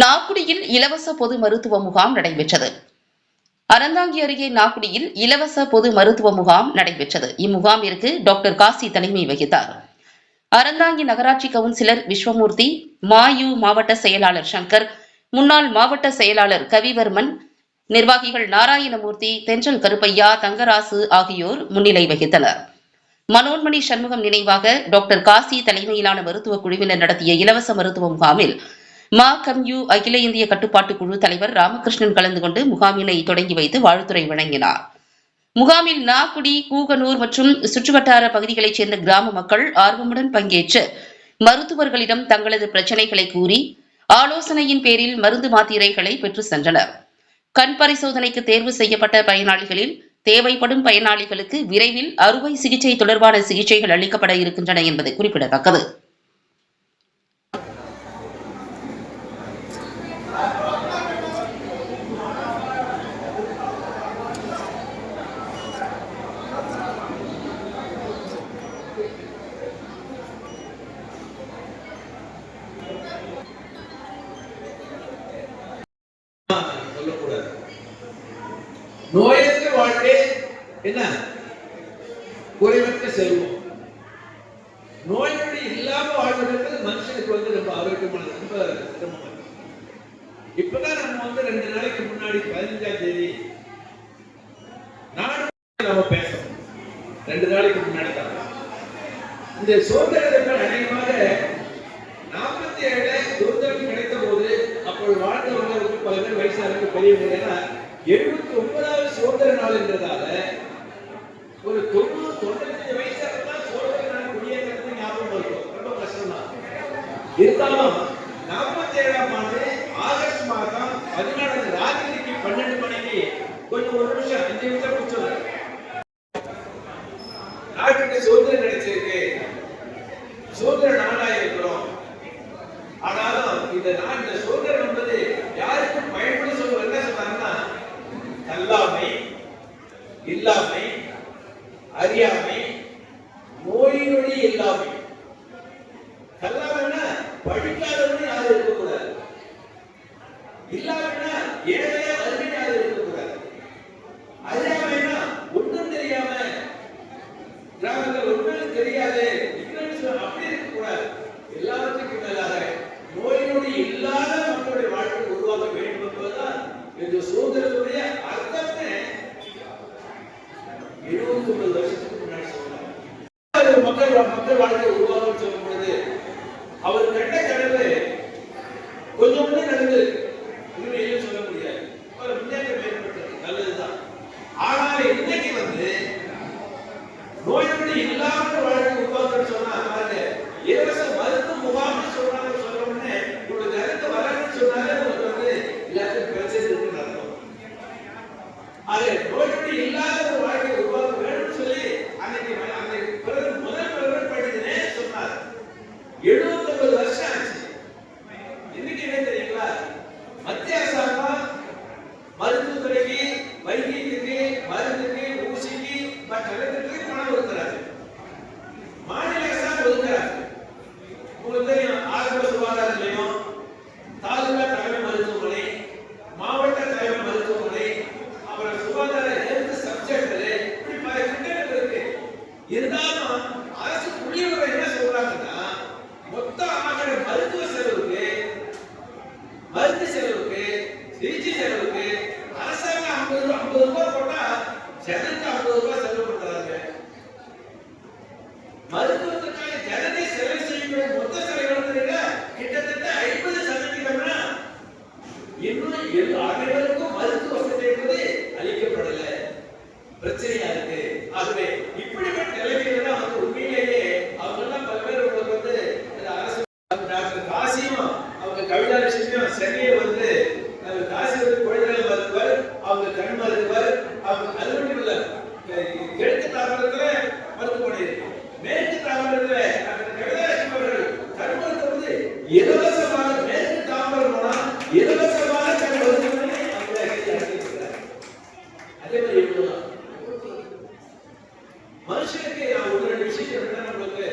நாக்குடியில் இலவச பொது மருத்துவ முகாம் நடைபெற்றது. அறந்தாங்கி அருகே நாக்குடியில் இலவச பொது மருத்துவ முகாம் நடைபெற்றது. இம்முகாமிற்கு டாக்டர் காசி தலைமை வகித்தார். அறந்தாங்கி நகராட்சி கவுன்சிலர் விஸ்வமூர்த்தி மாயு மாவட்ட செயலாளர் சங்கர் முன்னாள் மாவட்ட செயலாளர் கவிவர்மன் நிர்வாகிகள் நாராயணமூர்த்தி தென்றல் கருப்பையா தங்கராசு ஆகியோர் முன்னிலை வகித்தனர். மனோன்மணி சண்முகம் நினைவாக டாக்டர் காசி தலைமையிலான மருத்துவ குழுவினர் நடத்திய இலவச மருத்துவ முகாமில் மா கம்யூ அகில இந்திய கட்டுப்பாட்டு குழு தலைவர் ராமகிருஷ்ணன் கலந்து கொண்டு முகாமினை தொடங்கி வைத்து வாழ்த்துறை வழங்கினார். முகாமில் நாக்குடி கூகனூர் மற்றும் சுற்றுவட்டார பகுதிகளைச் சேர்ந்த கிராம மக்கள் ஆர்வமுடன் பங்கேற்று மருத்துவர்களிடம் தங்களது பிரச்சனைகளை கூறி ஆலோசனையின் பேரில் மருந்து மாத்திரைகளை பெற்று சென்றனர். கண் பரிசோதனைக்கு தேர்வு செய்யப்பட்ட பயனாளிகளில் தேவைப்படும் பயனாளிகளுக்கு விரைவில் அறுவை சிகிச்சை தொடர்பான சிகிச்சைகள் அளிக்கப்பட இருக்கின்றன என்பது குறிப்பிடத்தக்கது. நோயற்ற வாழ்க்கை என்ன? குறைவற்ற செல்வம். நோய் நொடி இல்லாம வாழ்வதற்கு மனுஷனுக்கு வந்து ரொம்ப ஆரோக்கியமான ரொம்ப சிரமமா இப்பதான் நம்ம வந்து ரெண்டு நாளைக்கு முன்னாடி பதினஞ்சாம் தேதி நாடு நம்ம பேசணும். ரெண்டு நாளைக்கு முன்னாடி தான். இந்த சுதந்திர தினம் அநேகமாக நாற்பத்தி ஏழு சுதந்திரம் கிடைத்த போது அப்பொழுது வாழ்ந்தவர்களுக்கு பல பேர் வயசானவங்க பெரியவங்க ஏன்னா எழுபத்தி ஒன்பது சுதந்திர நாள் என்றதால ஒரு தொண்ணூறு தொண்ணூத்தஞ்சு வயசாக இருந்தால் சுதந்திர நாள் குடியேறது ஞாபகம் இருக்கும் ரொம்ப கஷ்டம் தான் இருந்தாலும் நாற்பத்தி ஏழாம் ஆண்டு ஆகஸ்ட் மாதம் பதினாலு ராத்திரிக்கு பன்னெண்டு மணிக்கு கொஞ்சம் ஒரு நிமிஷம் அஞ்சு நிமிஷம் முடிச்சோம் நாட்டுக்கு சுதந்திரம் கிடைச்சிருக்கு. இந்த சுதந்திரத்துடைய அர்த்த மனுஷனுக்கு நான் ஒரு ரெண்டு விஷயத்தை விட்டா நம்மளுக்கு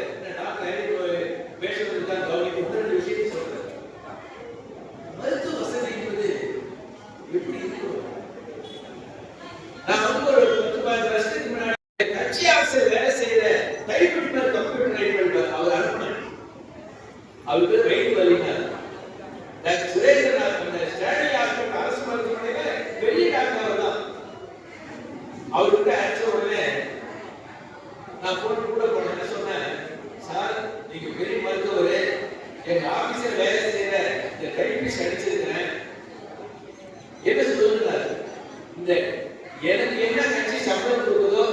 எனக்கு என்ன கட்சி சம்பளம் கொடுக்குதோ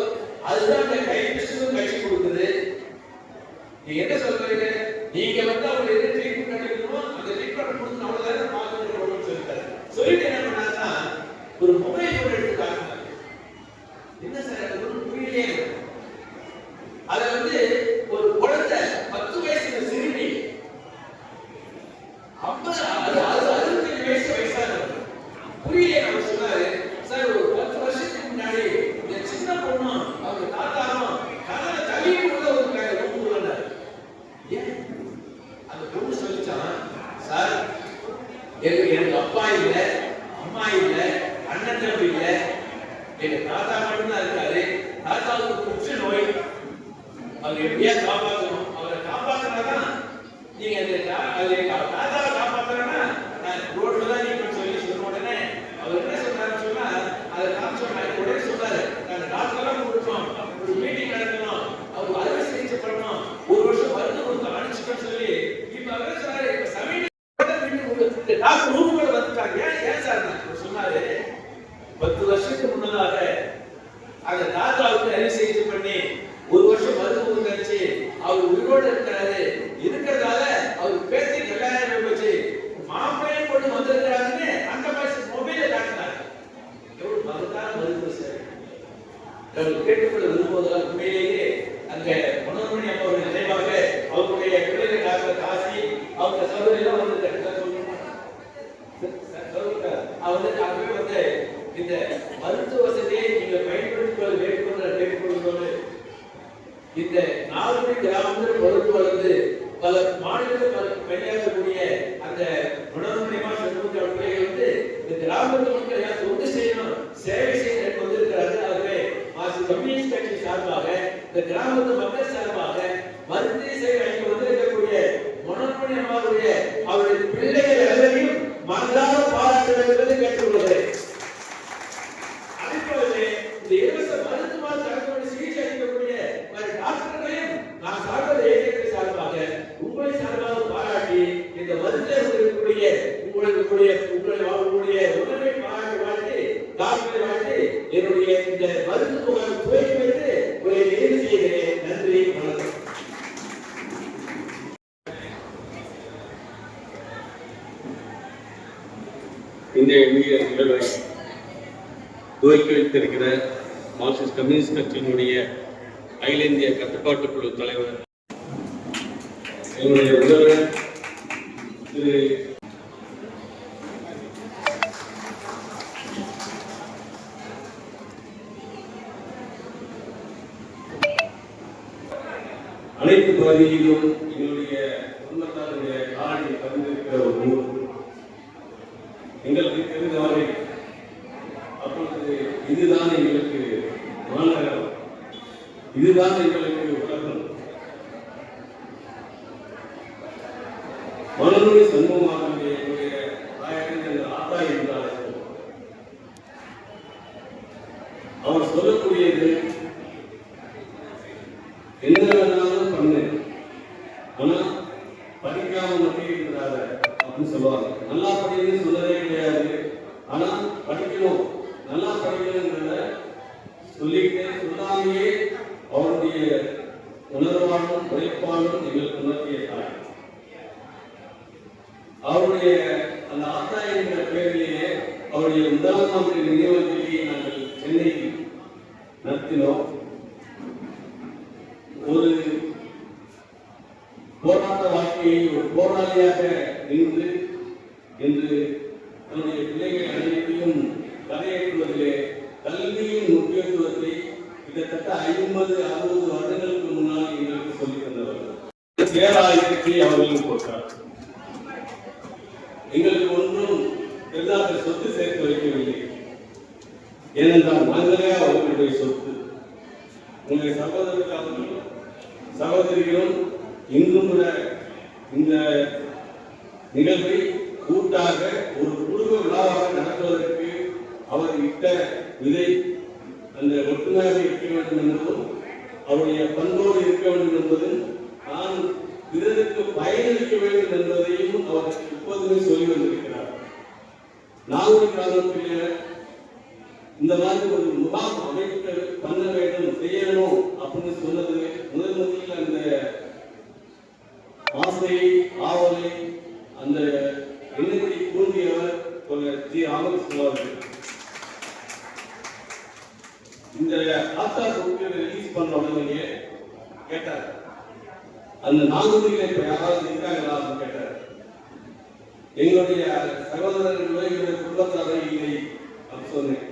அதுதான் அந்த கைப்பிசுக்கும் கட்சி கொடுக்குது. நீ என்ன சொல்றீங்க நீங்க வந்து அவங்க என்ன ட்ரீட்மெண்ட் கட்டிக்கணுமோ? அந்த ட்ரீட்மெண்ட் கொடுத்து நம்மள தானே பார்க்கணும் சொல்லிட்டு இல்ல அம்மா இல்ல அண்ணன் தம்பி இல்லை. எங்க தாத்தா மட்டும்தான் இருக்காரு. தாத்தாவுக்கு புற்று நோய். அவர் எப்படியா காப்பாற்றணும் அவரை காப்பாற்றினா தான் நீங்க தாத்தா Lord எங்களுடைய அகில இந்திய கட்டுப்பாட்டு குழு தலைவர் எங்களுடைய உதவர் திரு. அனைத்து பகுதியிலும் எங்களுடைய குடும்பத்தாருடைய காலடி பதிந்திருக்கிற ஒரு அவர் சொல்லக்கூடியது என்ன நம்முடைய பிள்ளைகள் அனைத்தையும் வரையறுப்பதிலே கல்வியின் முக்கியத்துவத்தை கிட்டத்தட்ட ஐம்பது அறுபது வருடங்களுக்கு முன்னால் எங்களுக்கு சொல்லி தந்தவர்கள். பேராயிரத்தை அவர்களுக்கு போட்டார் எங்களுக்கு ஒன்றும் எல்லாத்த சொத்து சேர்த்து வைக்கவில்லை. ஏனென்றால் நாங்களே அவர்களுடைய சொத்து. உங்களை சகோதரர்கள் அவர்களும் சகோதரிகளும் இன்றும் கூட இந்த நிகழ்வை கூட்டாக ஒரு குடும்ப விழாவாக நடத்துவதற்கு அவர் இட்ட விதை அந்த ஒற்றுமையாக இருக்க வேண்டும் என்பதும் அவருடைய பண்போடு இருக்க வேண்டும் என்பதும் நான் பிறருக்கு பயனளிக்க வேண்டும் என்பதையும் அவர் இப்போதுமே சொல்லி வந்திருக்கிறார். நாகூர் கிராமத்தில் இந்த மாதிரி ஒரு முகாம் அமைக்க பண்ண வேண்டும் செய்யணும் அப்படின்னு சொன்னது முதல் முதலில் அந்த ஆசை ஆவலை அந்த ஜி ஆனந்த் அவர்கள் இந்த ஆத்தா தொகுதியை ரிலீஸ் பண்ண உடனே கேட்டார். அந்த நாகூரில் இப்ப யாராவது இருக்காங்களா அப்படின்னு கேட்டார். எங்களுடைய சகோதரர்கள் எங்களுடைய குடும்பத்தாரர் இல்லை அப்படின்னு சொன்னேன்.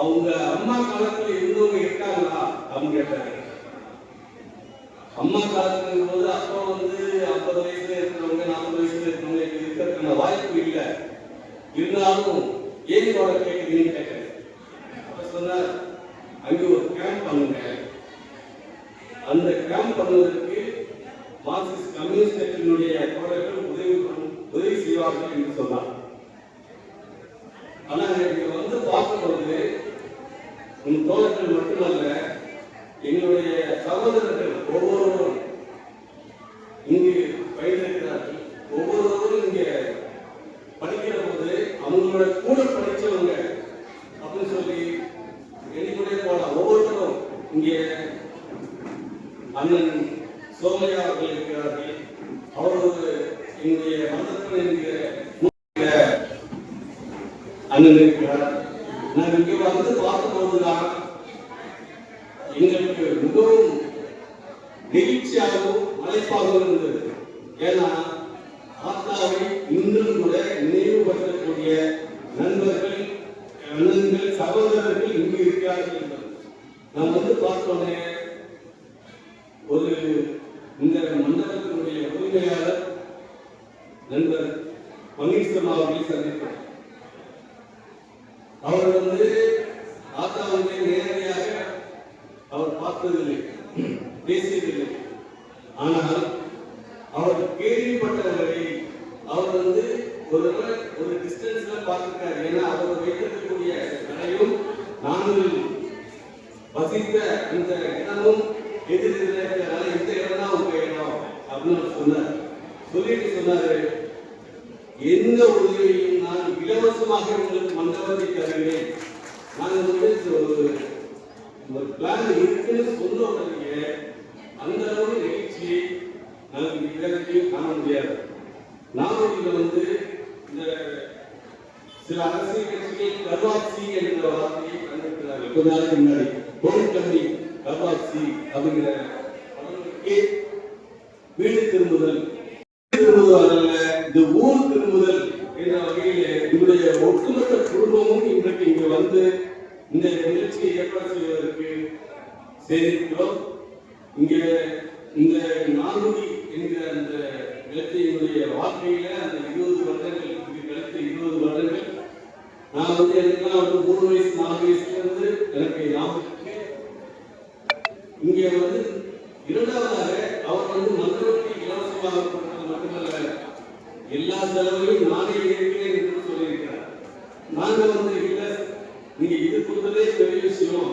அவங்க அம்மா காலத்துல இருந்தவங்க இருக்காங்களா அப்படின்னு கேட்டாரு. அம்மா காலத்துல போது அப்பா வந்து ஐம்பது வயசுல இருக்கிறவங்க நாற்பது வயசுல இருக்கிறவங்க இருக்கிறதுக்கான வாய்ப்பு இல்லை. இருந்தாலும் ஏன் போட கேட்குறீங்கன்னு கேட்டேன் அப்ப சொன்னார் அங்கே ஒரு கேம்ப் பண்ணுங்க. அந்த கேம்ப் பண்ணுவதற்கு மார்க்சிஸ்ட் கம்யூனிஸ்ட் கட்சியினுடைய தோழர்கள் உதவி பண்ண- உதவி செய்வார்கள் என்று சொன்னார் ஆனா இங்க வந்து பார்க்கும்போது உன் தோழர்கள் மட்டுமல்ல எங்களுடைய சகோதரர்கள் ஒவ்வொருவரும் இங்கு பயிலிருக்கிறார்கள் ஒவ்வொருவரும் இங்க படிக்கிற போது அவங்களோட கூட படிச்சவங்க அப்படின்னு சொல்லி எண்ணிக்கொண்டே போலாம் ஒவ்வொருத்தரும் இங்கே அண்ணன் சோமையா அவர்கள் இருக்கிறார்கள். அவர்களது என்னுடைய எங்களுடைய மன்றத்தில் என்கிற அண்ணன் இருக்கிறார். நான் இங்கே வந்து பார்த்தபோதுதான் எங்களுக்கு மிகவும் நெகிழ்ச்சியாகவும் மலைப்பாகவும் இருந்தது. ஏன்னா ஆத்தாவை இன்றும் கூட நினைவுபடுத்தக்கூடிய நண்பர்கள் அண்ணன்கள் சகோதரர்கள் இங்கு இருக்கிறார்கள் என்பது நான் வந்து பார்த்தோன்னே ஒரு இந்த மண்டபத்தினுடைய உரிமையாளர் நண்பர் பன்னீர்செல்வம் அவர்களை சந்தித்தேன் அவர் வந்து ஆத்தா நேரடியாக அவர் பார்த்ததில்லை பேசியதில்லை. ஆனால் அவர் கேள்விப்பட்டவர்களை அவர் வந்து ஒரு தடவை ஒரு டிஸ்டன்ஸ்ல பார்த்திருக்காரு ஏன்னா அவர் வைத்திருக்கக்கூடிய கடையும் நாங்கள் வசித்த இந்த இடமும் எதிரில் இருக்கிறனால இந்த இடம் தான் உங்க இடம் அப்படின்னு அவர் சொன்னார் சொல்லிட்டு சொன்னாரு எந்த உதவியையும் நான் இலவசமாக உங்களுக்கு மண்டபத்தை தருகிறேன் நான் வந்து ஒரு ஒரு பிளான் இருக்குன்னு சொன்ன உடனே அந்த அளவு நிகழ்ச்சியை நாங்கள் வேலைக்கையும் காண முடியாது நாகூரில் வந்து இந்த சில அரசியல் கட்சிகள் கர்வாப்சி என்ற வார்த்தையை பயன்படுத்தினார்கள். கொஞ்ச நாளைக்கு முன்னாடி பொருள் கம்பி அப்படிங்கிற அவர்களுக்கு வீடு திரும்புதல் திரும்புதல் அல்ல இந்த ஊர் திரும்புதல் என்ற வகையில் என்னுடைய ஒட்டுமொத்த குடும்பமும் இன்றைக்கு இங்கு வந்து இந்த நிகழ்ச்சியை ஏற்பாடு செய்வதற்கு செய்திருக்கிறோம். இங்கே இந்த நான்குடி என்கிற அந்த நிலத்தையினுடைய வாழ்க்கையில அந்த இருபது வருடங்கள் இங்கு கழித்த இருபது வருடங்கள் நான் வந்து எனக்குலாம் வந்து மூணு வயசு நாலு வயசுல இருந்து எனக்கு ஞாபகம் இருக்கு. இங்கே வந்து இரண்டாவதாக அவர் வந்து மந்திரத்தை இலவசமாக மட்டுமல்ல எல்லா செலவுகளையும் நானே ஏற்கிறேன் என்று சொல்லியிருக்கிறார். நாங்க வந்து இல்லை நீங்க இது கொடுத்ததே பெரிய விஷயம்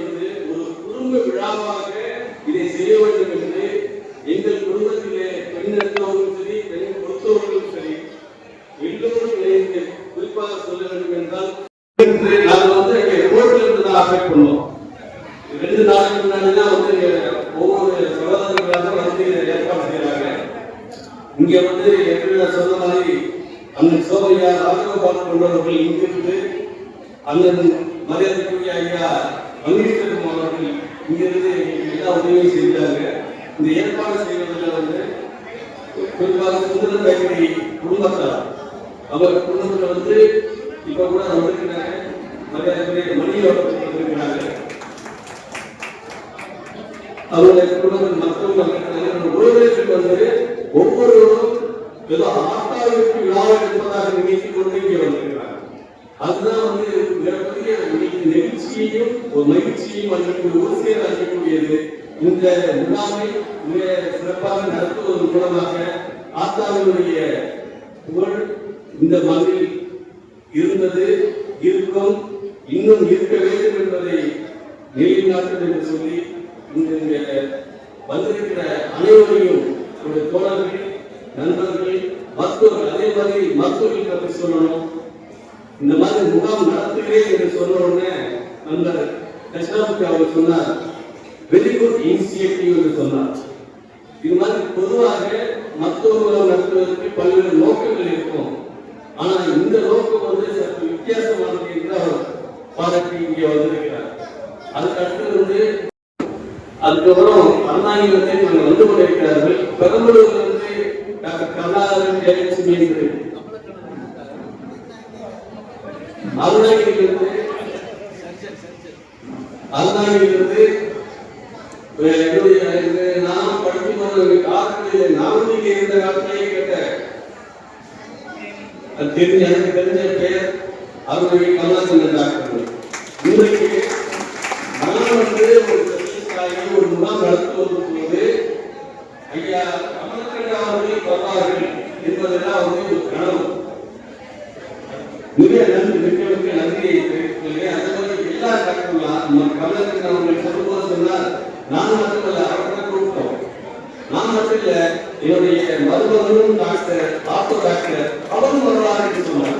இப்ப கூட வந்திருக்கிறாங்க மரியாதைக்குரிய மணி அவர்கள் வந்திருக்கிறாங்க அவருடைய குடும்பத்தில் மற்றவங்க வந்திருக்கிறாங்க. உறவினர்கள் வந்து ஒவ்வொருவரும் ஏதோ ஆத்தாவிற்கு விழா எடுப்பதாக நினைத்துக் கொண்டு இங்கே வந்திருக்கிறார் அதுதான் வந்து மிகப்பெரிய இன்னைக்கு நெகிழ்ச்சியையும் ஒரு மகிழ்ச்சியையும் அளிக்கக்கூடிய ஒரு சேர அளிக்கக்கூடியது இந்த விழாவை மிக சிறப்பாக நடத்துவதன் மூலமாக ஆத்தாவினுடைய புகழ் இந்த மண்ணில் இருந்தது இருக்கும் இன்னும் இருக்க வேண்டும் என்பதை நிலைநாட்டும் என்று சொல்லி இங்க வந்திருக்கிற அனைவரையும் என்னுடைய தோழர்கள் நண்பர்கள் மருத்துவர்கள் மாதிரி மருத்துவர்கள் பற்றி சொல்லணும். இந்த மாதிரி முகாம் நடத்துகிறேன் என்று சொன்ன உடனே நண்பர் தட்சிணாமூர்த்தி அவர் சொன்னார் வெரி குட் இனிஷியேட்டிவ் என்று சொன்னார். இது மாதிரி பொதுவாக மருத்துவ முகாம் நடத்துவதற்கு பல்வேறு நோக்கங்கள் இருக்கும். ஆனா இந்த நோக்கம் வந்து சற்று வித்தியாசமானது என்று அவர் பாராட்டி இங்கே வந்திருக்கிறார். அதுக்கு அடுத்தது வந்து அதுக்கப்புறம் அருணாநிலத்தில் நாங்கள் வந்து கொண்டிருக்கிறார்கள். பெரம்பலூர்ல இருந்து டாக்டர் கருணாகரன் ஜெயலட்சுமி என்று அருணாநிலிருந்து அருணாநிலிருந்து என்னுடைய நான் படிக்கும் போது காலத்தில் நான் இங்கே இருந்த காலத்திலேயே கேட்டேன் தெரிஞ்ச எனக்கு தெரிஞ்ச பெயர் அவருடைய கமலாசந்தன் டாக்டர் இன்றைக்கு நான் வந்து ஒரு பிரதேசாகி ஒரு முகாம் நடத்துவது போது ஐயா கமலக்கண்ணா அவர்கள் வருவார்கள் என்பதெல்லாம் வந்து ஒரு கனவு மிக நன்றி மிக மிக நன்றியை தெரிவித்துள்ளேன் அதே மாதிரி எல்லா டாக்டர்களும் நம்ம கமலக்கண்ணா அவர்கள் சொல்லும்போது சொன்னார் நான் மட்டுமல்ல அவர்களை கூப்பிட்டோம் நான் மட்டும் இல்ல என்னுடைய மருமகனும் டாக்டர் ஆட்டோ டாக்டர் அவரும் வருவார் என்று சொன்னார்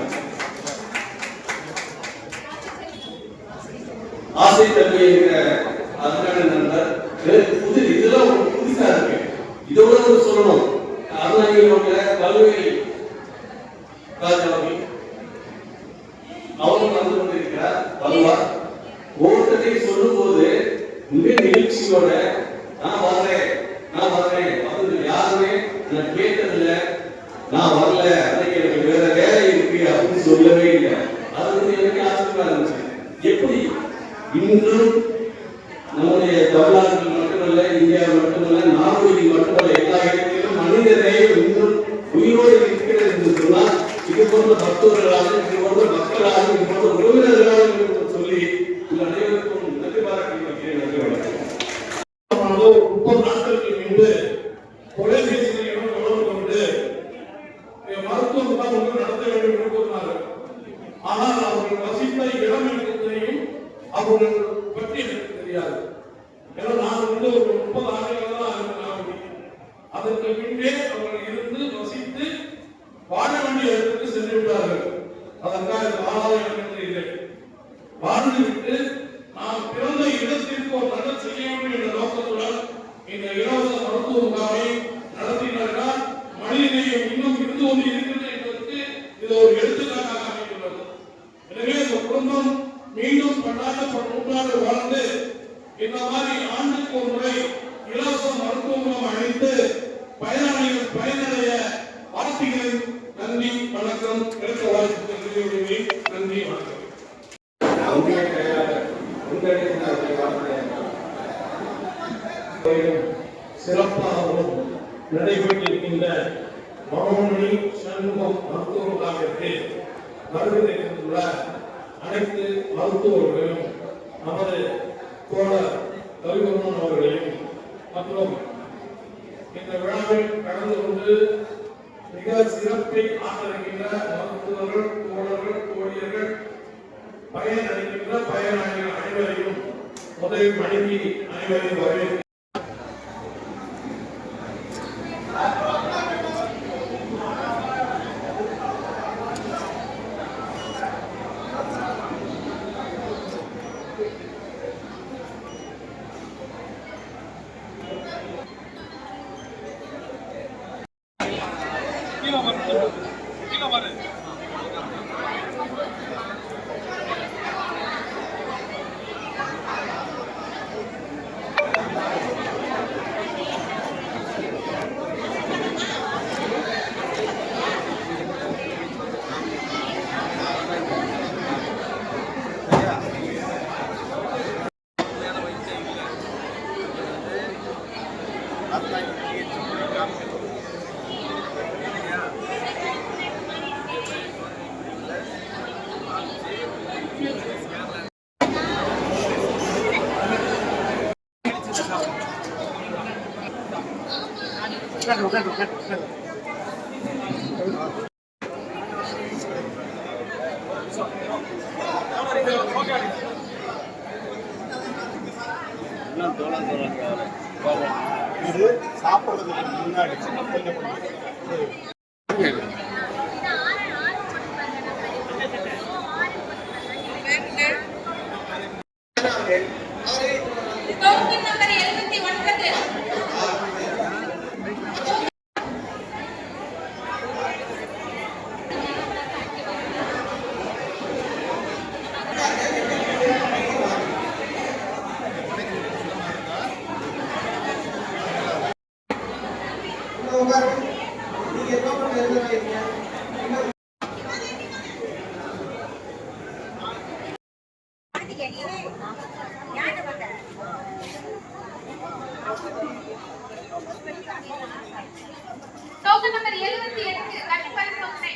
ஆசை தம்பி என்கிற அதுக்கான நண்பர் எனக்கு புது இதெல்லாம் புதுசா இருக்கு. இதோட சொல்லணும். அருணாச்சலம் கல்லூரி falou, குடும்பம் மீண்டும் பல்லாயிரம் நூற்றாண்டு வாழ்ந்து இந்த மாதிரி ஆண்டுக்கு ஒரு முறை இலவச மருத்துவ அழைத்து பயனாளிகள் பயனடைய வாழ்த்துகிறேன் நன்றி வணக்கம் எடுத்த வாழ்த்து நன்றி வணக்கம். சிறப்பாகவும் நடைபெற்றிருக்கின்ற மனோன்மணி சண்முகம் மருத்துவ முகாமிற்கு வருகை தந்துள்ள அனைத்து மருத்துவர்களையும் நமது தோழர் ரவிவர்மன் அவர்களையும் மற்றும் இந்த விழாவில் கலந்து கொண்டு மிக சிறப்பை ஆதரிக்கின்ற மருத்துவர்கள் தோழர்கள் தோழியர்கள் பயனளிக்கின்ற பயனாளிகள் அனைவரையும் உதவி வழங்கி அனைவரையும் வரவேற்க இது சாப்பிட்றதுக்கு முன்னாடி கொஞ்சம் கொஞ்சம். டோக்கன் நம்பர் எழுபத்தி ஒன்பது டோக்கன் நம்பர் எழுபத்தி எட்டு கட் பரிசோதனை